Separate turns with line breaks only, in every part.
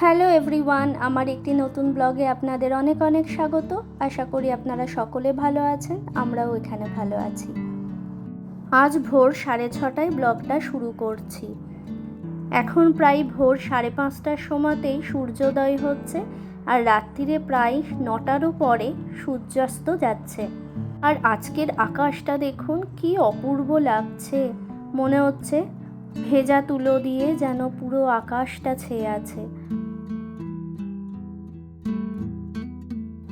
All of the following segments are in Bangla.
হ্যালো এভরিওয়ান, আমার একটি নতুন ব্লগে আপনাদের অনেক অনেক স্বাগত। আশা করি আপনারা সকলে ভালো আছেন, আমরাও এখানে ভালো আছি। আজ ভোর সাড়ে ছটায় ব্লগটা শুরু করছি। এখন প্রায় ভোর সাড়ে পাঁচটার সময়তেই সূর্যোদয় হচ্ছে আর রাত্রিরে প্রায় নটারও পরে সূর্যাস্ত যাচ্ছে। আর আজকের আকাশটা দেখুন, কি অপূর্ব লাগছে। মনে হচ্ছে ভেজা তুলো দিয়ে যেন পুরো আকাশটা ছেয়ে আছে।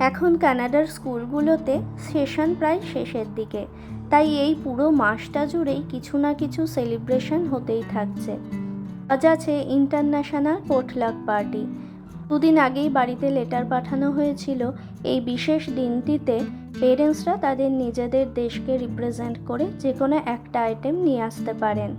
এখন কানাডার স্কুলগুলোতে সেশন প্রায় শেষের দিকে। তাই এই পুরো মাসটা জুড়েই কিছু না কিছু সেলিব্রেশন হতেই থাকছে। আজ আছে ইন্টারন্যাশনাল পোটলাক পার্টি দুদিন আগেই বাড়িতে লেটার পাঠানো হয়েছিল এই বিশেষ দিনটিতে পেরেন্টসরা তাদের নিজেদের দেশকে রিপ্রেজেন্ট করে যে কোনো একটা আইটেম নিয়ে আসতে পারেন।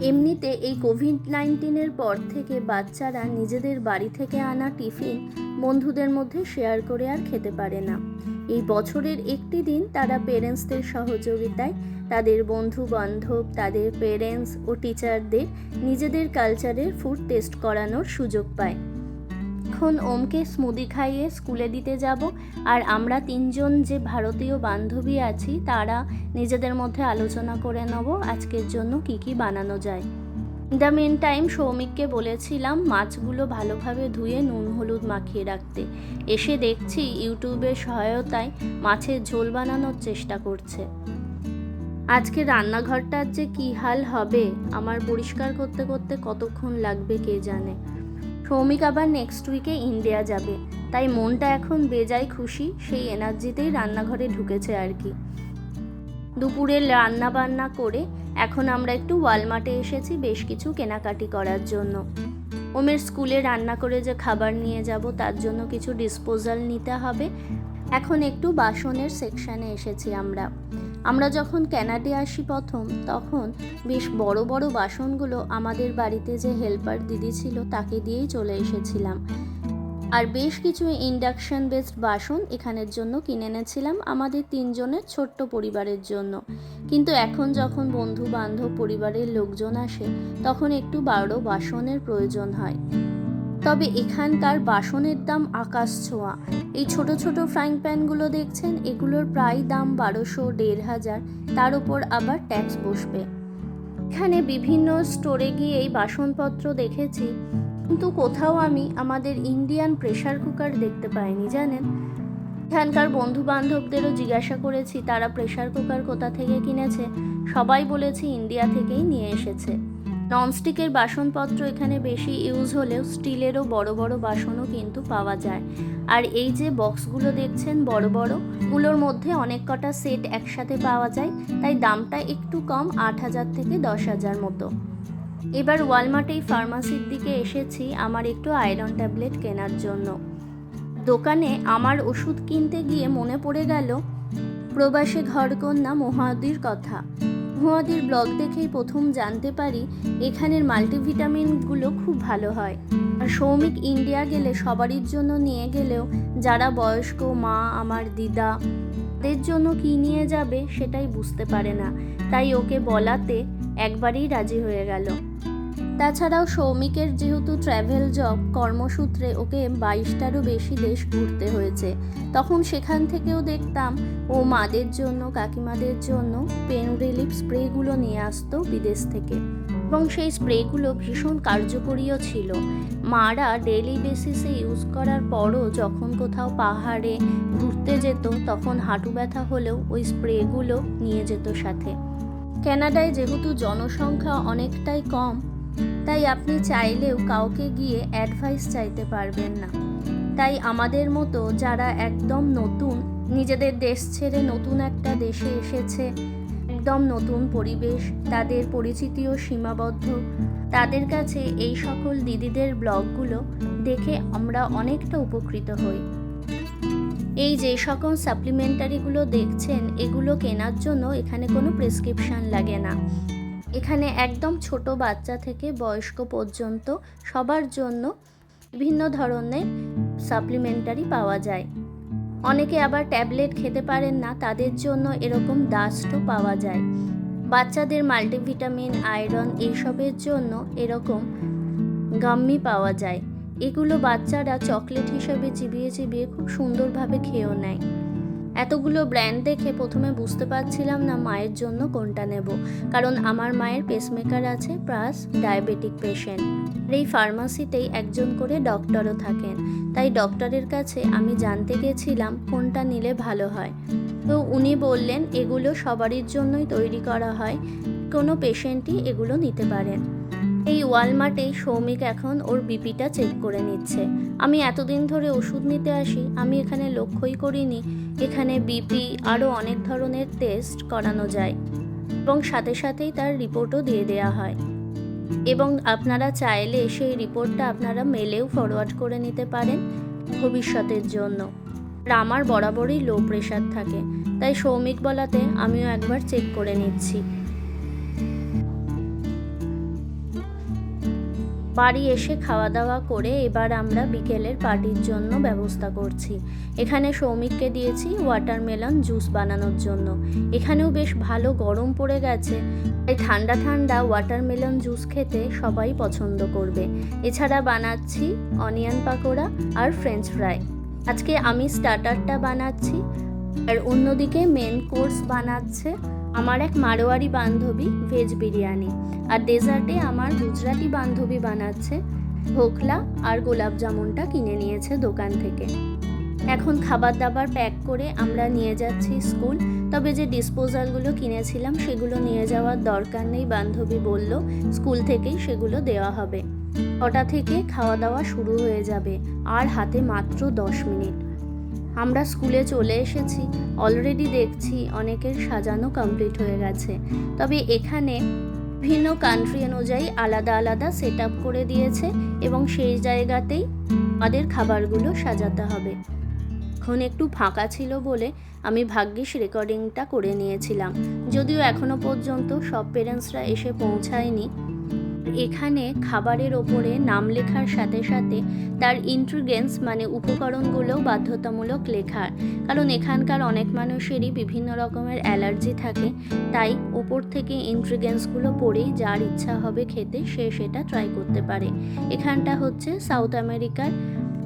এমনিতে এই কোভিড নাইন্টিনের পর থেকে বাচ্চারা নিজেদের বাড়ি থেকে আনা টিফিন বন্ধুদের মধ্যে শেয়ার করে আর খেতে পারে না। এই বছরের একটি দিন তারা পেরেন্টসদের সহযোগিতায় তাদের বন্ধু বান্ধব তাদের পেরেন্টস ও টিচারদের নিজেদের কালচারের ফুড টেস্ট করানোর সুযোগ পায়। এখন ওমকে স্মুদি খাইয়ে স্কুলে দিতে যাব। আর আমরা তিনজন যে ভারতীয় বান্ধবী আছি, তারা নিজেদের মধ্যে আলোচনা করে নেব আজকের জন্য কি কি বানানো যায়। দ্য মেন টাইম সৌমিককে বলেছিলাম মাছগুলো ভালোভাবে ধুয়ে নুন হলুদ মাখিয়ে রাখতে। এসে দেখছি ইউটিউবের সহায়তায় মাছের ঝোল বানানোর চেষ্টা করছে। আজকে রান্নাঘরটার যে কী হাল হবে, আমার পরিষ্কার করতে করতে কতক্ষণ লাগবে কে জানে। সৌমিক আবার নেক্সট উইকে ইন্ডিয়া যাবে। তাই মনটা এখন বেজায় খুশি, সেই এনার্জিতেই রান্নাঘরে ঢুকেছে আর কি। দুপুরে রান্না বান্না করে এখন আমরা একটু ওয়ালমার্টে এসেছি বেশ কিছু কেনাকাটি করার জন্য। ওমের স্কুলে রান্না করে যে খাবার নিয়ে যাব, তার জন্য কিছু ডিসপোজাল নিতে হবে। এখন একটু বাসনের সেকশানে এসেছি আমরা। আমরা যখন ক্যানাডে আসি প্রথম, তখন বেশ বড় বড় বাসনগুলো আমাদের বাড়িতে যে হেল্পার দিদি ছিল তাকে দিয়েই চলে এসেছিলাম। আর বেশ কিছু ইন্ডাকশন বেসড বাসন এখানের জন্য কিনে এনেছিলাম আমাদের তিনজনের ছোট্ট পরিবারের জন্য। কিন্তু এখন যখন বন্ধু বান্ধব পরিবারের লোকজন আসে, তখন একটু বড় বাসনের প্রয়োজন হয়। তবে এখানকার বাসনের দাম আকাশ ছোঁয়া। এই ছোট ছোট ফ্রাইং প্যানগুলো দেখছেন, এগুলোর প্রায় দাম বারোশো দেড় হাজার, তার উপর আবার ট্যাক্স বসবে। এখানে বিভিন্ন স্টোরে গিয়ে এই বাসনপত্র দেখেছি, কিন্তু কোথাও আমি আমাদের ইন্ডিয়ান প্রেশার কুকার দেখতে পাইনি, জানেন? এখানকার বন্ধু বান্ধবদেরও জিজ্ঞাসা করেছি, তারা প্রেশার কুকার কোথা থেকে কিনেছে? সবাই বলেছে ইন্ডিয়া থেকেই নিয়ে এসেছে। ননস্টিকের বাসনপত্র এখানে বেশি ইউজ হলেও স্টিলেরও বড় বড় বাসনও কিন্তু পাওয়া যায়। আর এই যে বক্সগুলো দেখছেন বড় বড়গুলোর মধ্যে অনেক কটা সেট একসাথে পাওয়া যায়, তাই দামটা একটু কম, আট হাজার থেকে দশ হাজার মতো। এবার ওয়ালমার্টেই ফার্মাসির দিকে এসেছি আমার একটু আয়রন ট্যাবলেট কেনার জন্য। দোকানে আমার ওষুধ কিনতে গিয়ে মনে পড়ে গেল, প্রবাসে ঘরকন্যা মহাদির কথা। মহাদির ব্লগ দেখেই প্রথম জানতে পারি এখানের মাল্টিভিটামিনগুলো খুব ভালো হয়। আর সৌমিক ইন্ডিয়া গেলে সবারই জন্য নিয়ে গেলেও যারা বয়স্ক, মা, আমার দিদা, তাদের জন্য কি নিয়ে যাবে সেটাই বুঝতে পারে না। তাই ওকে বলাতে একবারেই রাজি হয়ে গেল। তাছাড়াও সৌমিকের যেহেতু ট্র্যাভেল জব কর্মসূত্রে ওকে বাইশটারও বেশি দেশ ঘুরতে হয়েছে। তখন সেখান থেকেও দেখতাম, ও মাদের জন্য, কাকিমাদের জন্য পেন রিলিফ স্প্রেগুলো নিয়ে আসতো বিদেশ থেকে। এবং সেই স্প্রেগুলো ভীষণ কার্যকরীও ছিল। মারা ডেলি বেসিসে ইউজ করার পরও যখন কোথাও পাহাড়ে ঘুরতে যেত, তখন হাঁটু ব্যথা হলেও ওই স্প্রেগুলো নিয়ে যেত সাথে। কানাডায় যেহেতু জনসংখ্যা অনেকটাই কম তাই আপনি চাইলেও কাউকে গিয়ে অ্যাডভাইস চাইতে পারবেন না। তাই আমাদের মতো যারা একদম নতুন, নিজেদের দেশ ছেড়ে নতুন একটা দেশে এসেছে, একদম নতুন পরিবেশ, তাদের পরিচিতিও সীমাবদ্ধ, তাদের কাছে এই সকল দিদিদের ব্লগগুলো দেখে আমরা অনেকটা উপকৃত হই। এই যে সকল সাপ্লিমেন্টারিগুলো দেখছেন, এগুলো কেনার জন্য এখানে কোনো প্রেসক্রিপশন লাগে না। এখানে একদম ছোট বাচ্চা থেকে বয়স্ক পর্যন্ত সবার জন্য বিভিন্ন ধরনের সাপ্লিমেন্টারি পাওয়া যায়। অনেকে আবার ট্যাবলেট খেতে পারেন না, তাদের জন্য এরকম ডাস্টও পাওয়া যায়। বাচ্চাদের মাল্টিভিটামিন আয়রন এইসবের জন্য এরকম গাম্মি পাওয়া যায়। এগুলো বাচ্চারা চকলেট হিসেবে চিবিয়ে চিবিয়ে খুব সুন্দরভাবে খেয়েও নেয়। এতগুলো ব্র্যান্ড দেখে প্রথমে বুঝতে পারছিলাম না মায়ের জন্য কোনটা নেব। কারণ আমার মায়ের পেসমেকার আছে প্লাস ডায়াবেটিক পেশেন্ট এই ফার্মাসিতেই একজন করে ডক্টরও থাকেন। তাই ডক্টরের কাছে আমি জানতে গেছিলাম কোনটা নিলে ভালো হয়। তো উনি বললেন, এগুলো সবারই জন্যই তৈরি করা হয়। কোনো পেশেন্টই এগুলো নিতে পারেন। এই ওয়ালমার্টে সৌমিক এখন ওর বিপিটা চেক করে নিচ্ছে। আমি এতদিন ধরে ওষুধ নিতে আসি, আমি এখানে লক্ষ্যই করিনি। এখানে বিপি আরও অনেক ধরনের টেস্ট করানো যায় এবং সাথে সাথেই তার রিপোর্টও দিয়ে দেওয়া হয়। এবং আপনারা চাইলে সেই রিপোর্টটা আপনারা মেলেও ফরওয়ার্ড করে নিতে পারেন ভবিষ্যতের জন্য। আর আমার বরাবরই লো প্রেশার থাকে, তাই সৌমিক বলাতে আমিও একবার চেক করে নিচ্ছি। বাড়ি এসে খাওয়া দাওয়া করে এবার আমরা বিকেলের পার্টির জন্য ব্যবস্থা করছি। এখানে সৌমিককে দিয়েছি ওয়াটারমেলন জুস বানানোর জন্য। এখানেও বেশ ভালো গরম পড়ে গেছে। তাই ঠান্ডা ঠান্ডা ওয়াটারমেলন জুস খেতে সবাই পছন্দ করবে। এছাড়া বানাচ্ছি অনিয়ন পাকোড়া আর ফ্রেঞ্চ ফ্রাই আজকে আমি স্টার্টারটা বানাচ্ছি। আর অন্যদিকে মেন কোর্স বানাচ্ছে আমার এক মারোয়ারি বান্ধবী ভেজ বিরিয়ানি। আর ডেজার্টে আমার গুজরাটি বান্ধবী বানাচ্ছে ধোকলা আর গোলাপ জামুনটা কিনে নিয়েছে দোকান থেকে। এখন খাবার দাবার প্যাক করে আমরা নিয়ে যাচ্ছি স্কুল, তবে যে ডিসপোজালগুলো কিনেছিলাম সেগুলো নিয়ে যাওয়ার দরকার নেই, বান্ধবী বলল। স্কুল থেকেই সেগুলো দেওয়া হবে। কটা থেকে খাওয়া দাওয়া শুরু হয়ে যাবে, আর হাতে মাত্র দশ মিনিট। আমরা স্কুলে চলে এসেছি, অলরেডি দেখছি অনেকের সাজানো কমপ্লিট হয়ে গেছে। তবে এখানে ভিন্ন কান্ট্রি অনুযায়ী আলাদা আলাদা সেট করে দিয়েছে এবং সেই জায়গাতেই আমাদের খাবারগুলো সাজাতে হবে। এখন একটু ফাঁকা ছিল বলে আমি ভাগ্যিস রেকর্ডিংটা করে নিয়েছিলাম। যদিও এখনও পর্যন্ত সব পেরেন্টসরা এসে পৌঁছায়নি। এখানে খাবারের ওপরে নাম লেখার সাথে সাথে তার ইন্ট্রিগেন্স মানে উপকরণগুলোও বাধ্যতামূলক লেখার। কারণ এখানকার অনেক মানুষেরই বিভিন্ন রকমের অ্যালার্জি থাকে, তাই ওপর থেকে ইন্ট্রিগেন্সগুলো পড়েই যার ইচ্ছা হবে খেতে সে সেটা ট্রাই করতে পারে। এখানটা হচ্ছে সাউথ আমেরিকার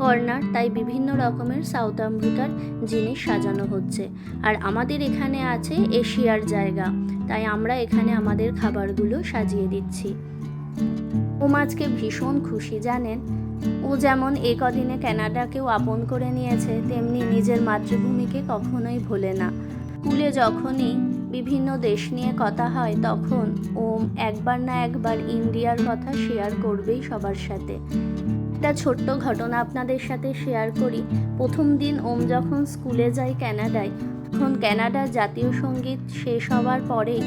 কর্নার তাই বিভিন্ন রকমের সাউথ আমেরিকার জিনিস সাজানো হচ্ছে। আর আমাদের এখানে আছে এশিয়ার জায়গা, তাই আমরা এখানে আমাদের খাবারগুলো সাজিয়ে দিচ্ছি। ওম আজকে ভীষণ খুশি জানেন, ও যেমন এ কদিনে ক্যানাডাকেও আপন করে নিয়েছে, তেমনি নিজের মাতৃভূমিকে কখনোই ভোলে না। স্কুলে যখনই বিভিন্ন দেশ নিয়ে কথা হয়, তখন ওম একবার না একবার ইন্ডিয়ার কথা শেয়ার করবেই সবার সাথে। একটা ছোট্ট ঘটনা আপনাদের সাথে শেয়ার করি। প্রথম দিন ওম যখন স্কুলে যায় ক্যানাডায় তখন ক্যানাডার জাতীয় সংগীত শেষ হওয়ার পরেই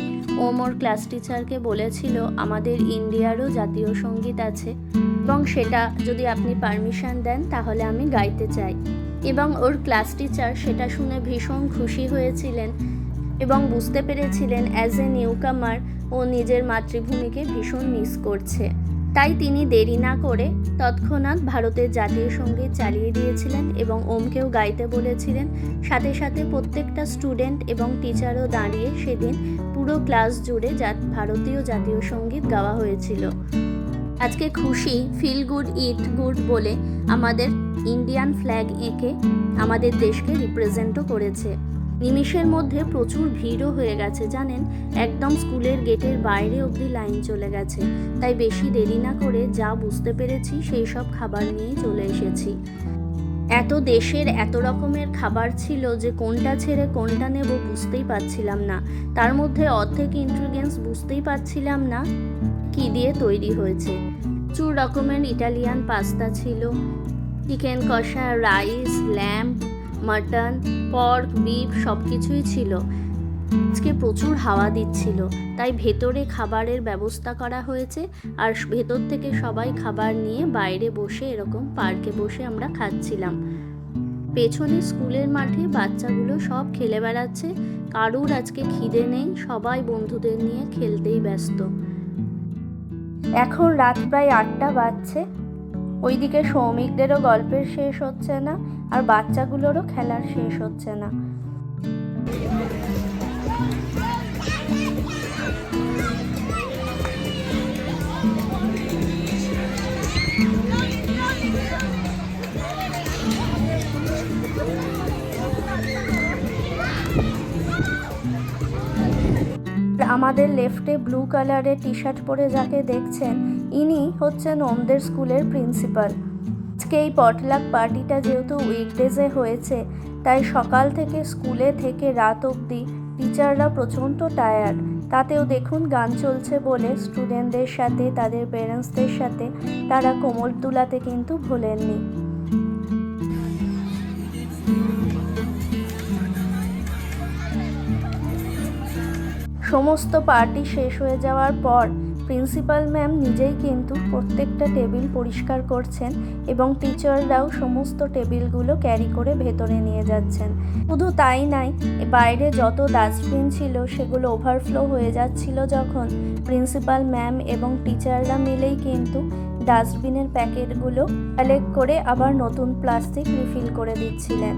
ওম ওর ক্লাস টিচারকে বলেছিল, আমাদের ইন্ডিয়ারও জাতীয় সংগীত আছে এবং সেটা যদি আপনি পারমিশন দেন, তাহলে আমি গাইতে চাই। এবং ওর ক্লাস টিচার সেটা শুনে ভীষণ খুশি হয়েছিলেন এবং বুঝতে পেরেছিলেন, অ্যাজ এ নিউকামার, ও নিজের মাতৃভূমিকে ভীষণ মিস করছে। তাই তিনি দেরি না করে তৎক্ষণাৎ ভারতের জাতীয় সংগীত চালিয়ে দিয়েছিলেন এবং ওমকেও গাইতে বলেছিলেন। সাথে সাথে প্রত্যেকটা স্টুডেন্ট এবং টিচারও দাঁড়িয়ে সেদিন পুরো ক্লাস জুড়ে ভারতীয় জাতীয় সংগীত গাওয়া হয়েছিল। আজকে খুশি ফিল গুড ইট গুড বলে আমাদের ইন্ডিয়ান ফ্ল্যাগ এঁকে আমাদের দেশকে রিপ্রেজেন্টও করেছে। নিমিষের মধ্যে প্রচুর ভিড়ও হয়ে গেছে, জানেন? একদম স্কুলের গেটের বাইরে অবধি লাইন চলে গেছে। তাই বেশি দেরি না করে যা বুঝতে পেরেছি সেই সব খাবার নিয়েই চলে এসেছি। এত দেশের এত রকমের খাবার ছিল যে কোনটা ছেড়ে কোনটা নেব বুঝতেই পারছিলাম না। তার মধ্যে অর্ধেক ইন্ট্রিগেন্স বুঝতেই পারছিলাম না কি দিয়ে তৈরি হয়েছে। প্রচুর রকমের ইটালিয়ান পাস্তা ছিল, চিকেন কষা, rice, lamb mutton pork beef সব কিছুই ছিল। আজকে প্রচুর হাওয়া দিচ্ছিল, তাই ভেতরে খাবারের ব্যবস্থা করা হয়েছে আর ভেতর থেকে সবাই খাবার নিয়ে বাইরে বসে এরকম পার্কে বসে আমরা খাচ্ছিলাম। পেছনে স্কুলের মাঠে বাচ্চাগুলো সব খেলে বেড়াচ্ছে, কারুর আজকে খিদে নেই, সবাই বন্ধুদের নিয়ে খেলতেই ব্যস্ত। এখন রাত প্রায় আটটা বাজছে। ওইদিকে শ্রমিকদেরও গল্পের শেষ হচ্ছে না, আর বাচ্চাগুলোরও খেলার শেষ হচ্ছে না। আমাদের লেফটে ব্লু কালারের টি শার্ট পরে যাকে দেখছেন ইনি হচ্ছেন ওমদের স্কুলের প্রিন্সিপাল। আজকে এই পটলাক পার্টিটা যেহেতু উইকডেজে হয়েছে, তাই সকাল থেকে স্কুলে থেকে রাত অবধি টিচাররা প্রচণ্ড টায়ার্ড তাতেও দেখুন গান চলছে বলে স্টুডেন্টদের সাথে, তাদের পেরেন্টসদের সাথে, তারা কোমর দুলাতে কিন্তু ভোলেননি। সমস্ত পার্টি শেষ হয়ে যাওয়ার পর প্রিন্সিপাল ম্যাম নিজেই কিন্তু প্রত্যেকটা টেবিল পরিষ্কার করছেন এবং টিচাররাও সমস্ত টেবিলগুলো ক্যারি করে ভেতরে নিয়ে যাচ্ছেন। শুধু তাই নাই বাইরে যত ডাস্টবিন ছিল সেগুলো ওভারফ্লো হয়ে যাচ্ছিল যখন প্রিন্সিপাল ম্যাম এবং টিচাররা মিলেই কিন্তু ডাস্টবিনের প্যাকেটগুলো কালেক্ট করে আবার নতুন প্লাস্টিক রিফিল করে দিচ্ছিলেন।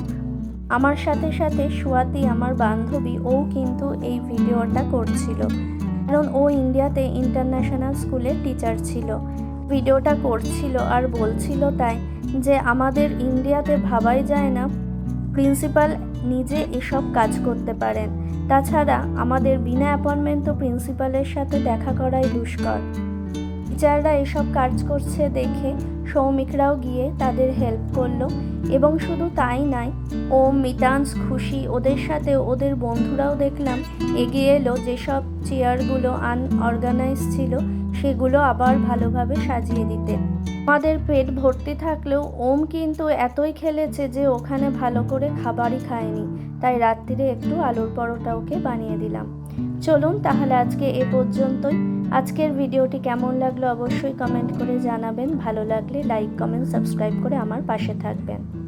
আমার সাথে সাথে সুয়াতি, আমার বান্ধবী, ও কিন্তু এই ভিডিওটা করছিল। কারণ ও ইন্ডিয়াতে ইন্টারন্যাশনাল স্কুলের টিচার ছিল। ভিডিওটা করছিল আর বলছিল তাই যে, আমাদের ইন্ডিয়াতে ভাবাই যায় না, প্রিন্সিপাল নিজে এসব কাজ করতে পারেন। তাছাড়া আমাদের বিনা অ্যাপয়েন্টমেন্ট তো প্রিন্সিপালের সাথে দেখা করাই দুষ্কর। টিচাররা এসব কাজ করছে দেখে সৌমিকরাও গিয়ে তাদের হেল্প করল এবং শুধু তাই নয় ও মিতাংশ খুশি ওদের সাথে ওদের বন্ধুরাও দেখলাম এগিয়ে এলো, যেসব চেয়ারগুলো আনঅর্গানাইজ ছিল সেগুলো আবার ভালোভাবে সাজিয়ে দিতে। আমাদের পেট ভর্তি থাকলেও ওম কিন্তু এতই খেলেছে যে ওখানে ভালো করে খাবারই খায়নি, তাই রাত্রিরে একটু আলুর পরোটা ওকে বানিয়ে দিলাম। চলুন তাহলে আজকে এ পর্যন্তই। আজকের ভিডিওটি কেমন লাগল অবশ্যই কমেন্ট করে জানাবেন। ভালো লাগলে লাইক, কমেন্ট, সাবস্ক্রাইব করে আমার পাশে থাকবেন।